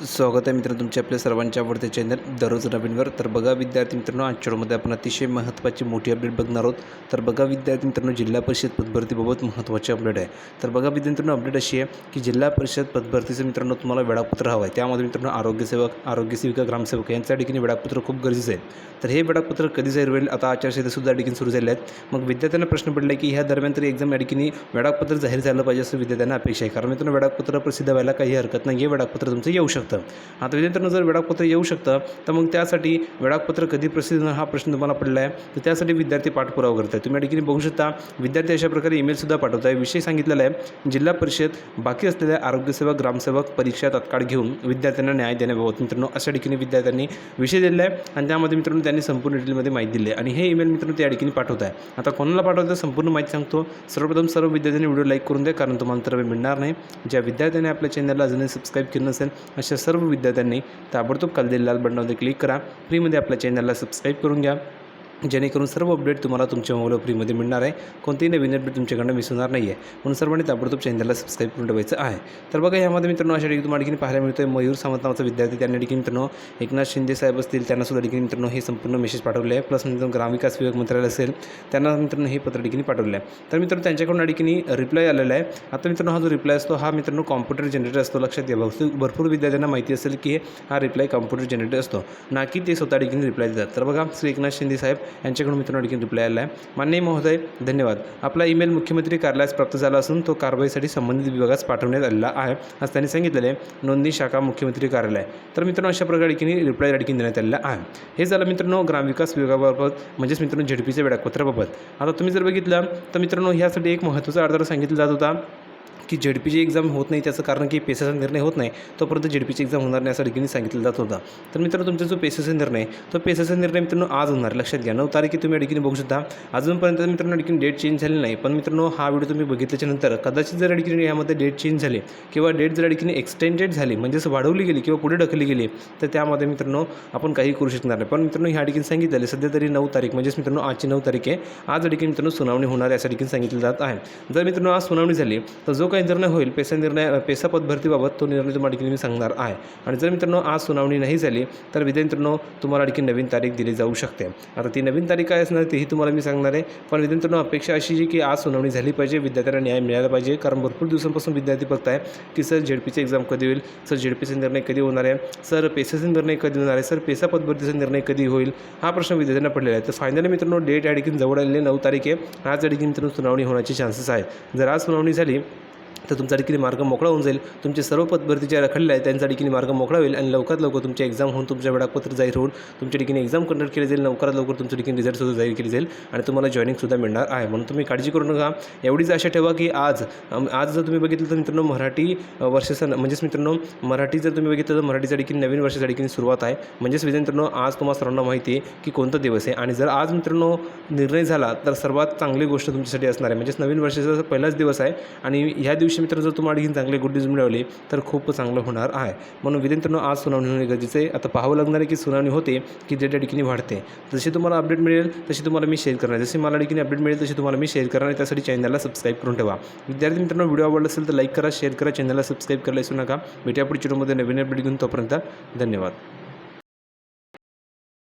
स्वागत आहे मित्रांनो तुमच्या आपल्या सर्वांच्या आवडते चॅनल दररोज नवीनवर. तर बघा विद्यार्थी मित्रांनो आजच्या व्हिडिओमध्ये आपण अतिशय महत्त्वाची मोठी अपडेट बघणार आहोत. तर बघा विद्यार्थी मित्रांनो जिल्हा परिषद पदभरतीबाबत महत्त्वाची अपडेट आहे. तर बघा विद्यार्थी मित्रांनो अपडेट अशी आहे की जिल्हा परिषद पदभरतीचं मित्रांनो तुम्हाला वेळापत्र हवं आहे. त्यामध्ये मित्रांनो आरोग्यसेवक आरोग्यसेविका ग्रामसेवक यांच्या ठिकाणी वेळापत्र खूप गरजेचं आहे. तर हे वेळापत्र कधी जाहीर होईल? आता आचारसंहितासुद्धा ठिकाणी सुरू झाले आहेत मग विद्यार्थ्यांना प्रश्न पडला की ह्या दरम्यान तरी एक्झाम या ठिकाणी वेळापत्र जाहीर झालं पाहिजे असं विद्यार्थ्यांना अपेक्षा आहे. कारण मित्रांनो वेळापत्र प्रसिद्ध व्हायला काही हरकत नाही. हे वेळापत्र तुमचं येऊ शकतं. आता विद्यार्थ्यांना जर वेळापत्र येऊ शकतं तर मग त्यासाठी वेळापत्र कधी प्रसिद्ध हा प्रश्न तुम्हाला पडला आहे तर त्यासाठी विद्यार्थी पाठपुरावा करत आहे तुम्ही या ठिकाणी बघू शकता विद्यार्थी अशा प्रकारे ईमेलसुद्धा पाठवत आहे विषय सांगितलेला आहे जिल्हा परिषद बाकी असलेल्या आरोग्यसेवक ग्रामसेवक परीक्षा तत्काळ घेऊन विद्यार्थ्यांना न्याय देण्याबाबत मित्रांनो अशा ठिकाणी विद्यार्थ्यांनी विषय दिलेला आहे आणि त्यामध्ये मित्रांनो त्यांनी संपूर्ण डिटेलमध्ये माहिती दिली आहे. आणि हे ईमेल मित्रांनो त्या ठिकाणी पाठवत आहे आता कोणाला पाठवतं संपूर्ण माहिती सांगतो. सर्वप्रथम सर्व विद्यार्थ्यांनी व्हिडिओ लाईक करून द्या कारण तुम्हाला तर मिळणार नाही. ज्या विद्यार्थ्यांनी आपल्या चॅनलला अजूनही सबस्क्राईब केलं नसेल अशा सर्व विद्यार्थ्यांनी ताबडतोब खाली लाल बटनावर क्लिक करा. फ्रीमध्ये आपल्या चॅनलला सबस्क्राईब करून घ्या. जेणेकरून सर्व अपडेट तुम्हाला तुमच्या मोबाईल फ्रीमध्ये मिळणार आहे. कोणतेही नवीन अपडेट तुमच्याकडनं मिस होणार नाही आहे म्हणून सर्वांनी ताबडतोब चॅनलला सबस्क्राईब करून ठेवायचं आहे. तर बघा यामध्ये मित्रांनो अशा ठिकाणी तुम्हाला ठिकाणी पाहायला मिळतोय. मयूर सावंत नावाचा विद्यार्थी त्यांनी ठिकाणी मित्रांनो एकनाथ शिंदे साहेब असतील त्यांना सुद्धा ठिकाणी मित्रांनो हे संपूर्ण मेसेज पाठवले आहे. प्लस मित्रांनो ग्रामविकास विभाग मंत्रालय असेल त्यांना मित्रांनो हे पत्र ठिकाणी पाठवलं आहे. तर मित्रांनो त्यांच्याकडून ठिकाणी रिप्लाय आलेला आहे. आता मित्रांनो हा जो रिप्लाय असतो हा मित्रांनो कॉम्प्युटर जनरेटर असतो. लक्षात घ्या बहुतेक भरपूर विद्यार्थ्यांना माहिती असेल की हा रिप्लाय कॉम्प्युटर जनरेटर असतो. ना की ते स्वतः ठिकाणी रिप्लाय देतात. तर बघा श्री एकनाथ शिंदे साहेब यांच्याकडून मित्रांनो ठिकाणी रिप्लाय आला आहे. माननीय महोदय धन्यवाद. आपला ईमेल मुख्यमंत्री कार्यालयास प्राप्त झाला असून तो कारवाईसाठी संबंधित विभागास पाठवण्यात आलेला आहे. असं त्यांनी सांगितलेलं आहे नोंदणी शाखा मुख्यमंत्री कार्यालय. तर मित्रांनो अशा प्रकारे ठिकाणी रिप्लाय अडकीन देण्यात आलेला आहे. हे झालं मित्रांनो ग्रामविकास विभागाबाबत म्हणजेच मित्रांनो झेडपीच्या वेळापत्राबाबत आता तुम्ही जर बघितलं तर मित्रांनो ह्यासाठी एक महत्त्वाचा आधार सांगितला जात होता. की झेडपीची एक्झाम होत नाही त्याचं कारण की पेसाचा निर्णय होत नाही तोपर्यंत झेडपीची एक्झाम होणार नाही असं ठिकाणी सांगितलं जात होता. तर मित्रांनो तुमचा जो पेसाचा निर्णय तो पेसाचा निर्णय मित्रांनो आज होणार लक्षात घ्या नऊ तारखे तुम्ही या बघू शकता. अजूनपर्यंत मित्रांनो ठिकाणी डेट चेंज झाली नाही. पण मित्रांनो हा व्हिडिओ तुम्ही बघितल्याच्या नंतर कदाचित जर या यामध्ये डेट चेंज झाली किंवा डेट जर या एक्सटेंडेड झाली म्हणजेच वाढवली गेली किंवा पुढे ढकलली गेली तर त्यामध्ये मित्रांनो आपण काही करू शकणार नाही. पण मित्रांनो ह्या ठिकाणी सांगितलेलं सध्या तरी नऊ तारीख म्हणजेच मित्रांनो आजची नऊ तारीख आहे. आज या मित्रांनो सुनावणी होणार आहे सांगितलं जात आहे. जर मित्रांनो आज सुनावणी झाली तर जो काही निर्णय होईल? पेसा निर्णय पेसा पदभरतीबाबत तो निर्णय तुम्हाला आणखी मी सांगणार आहे. आणि जर मित्रांनो आज सुनावणी नाही झाली तर विद्या मित्रांनो तुम्हाला आणखी नवीन तारीख दिली जाऊ शकते. आता ती नवीन तारीख काय असणार तेही तुम्हाला मी सांगणार आहे. पण विद्या मित्रांनो अपेक्षा अशी जी की आज सुनावणी झाली पाहिजे विद्यार्थ्यांना न्याय मिळाला पाहिजे. कारण भरपूर दिवसांपासून विद्यार्थी बघताय की सर झेडपीची एक्झाम कधी होईल? सर झेडपीचा निर्णय कधी होणार आहे? सर पेसाचा निर्णय कधी होणार आहे? सर पेसा पदभरतीचा निर्णय कधी होईल? हा प्रश्न विद्यार्थ्यांना पडलेला आहे. तर फायनली मित्रांनो डेट या जवळ आलेली नऊ तारीख आहे. आज अडकीन मित्रांनो सुनावणी होण्याचे चान्सेस आहेत जर आज सुनावणी झाली तर तुमचा ठिकाणी मार्ग मोकळा होऊन जाईल. तुमचे सर्व पदभरती ज्या रखडल्या आहेत त्यांचा ठिकाणी मार्ग मोकळा होईल आणि लवकरात लवकर तुमची एक्झाम होऊन तुमच्या वेळापत्र जाहीर होऊन तुमच्या ठिकाणी एक्झाम कंडक्ट केली जाईल. लवकरात लवकर तुमच्या ठिकाणी रिझल्टसुद्धा जाहीर केली जाईल आणि तुम्हाला जॉईनिंगसुद्धा मिळणार आहे. म्हणून तुम्ही काळजी करू नका. एवढीच आशा ठेवा की आज आज जर तुम्ही बघितलं तर मित्रांनो मराठी अ, म्हणजेच मित्रांनो मराठी जर तुम्ही बघितलं तर मराठीचा ठिकाणी नवीन वर्षाच्या ठिकाणी सुरुवात आहे. म्हणजेच मित्रांनो आज तुम्हाला सर्वांना माहिती आहे की कोणता दिवस आहे. आणि जर आज मित्रांनो निर्णय झाला तर सर्वात चांगली गोष्ट तुमच्यासाठी असणार आहे. म्हणजेच नवीन वर्षाचा पहिलाच दिवस आहे. आणि ह्या दिवशी मित्र जर तुम्हाला आणखी चांगले गुड न्यूज मिळवली तर खूप चांगलं होणार आहे. म्हणून विद्यार्थ्यांनो आज सुनावणी होणे गरजेचं आहे. आता पाहावं लागणार आहे की सुनावणी होते की जे त्या ठिकाणी वाढते. जशी तुम्हाला अपडेट मिळेल तशी तुम्हाला मी शेअर करणार जशी मला ठिकाणी अपडेट मिळेल तशी तुम्हाला मी शेअर करणार आणि त्यासाठी चॅनलला सबस्क्राईब करून ठेवा. विद्यार्थी मित्रांनो व्हिडिओ आवडला असेल तर लाईक करा शेअर करा चॅनलला सबस्क्राईब करायला विसरू नका. भेटूया पुढच्या व्हिडिओमध्ये नवीन अपडेट घेऊन. तोपर्यंत धन्यवाद.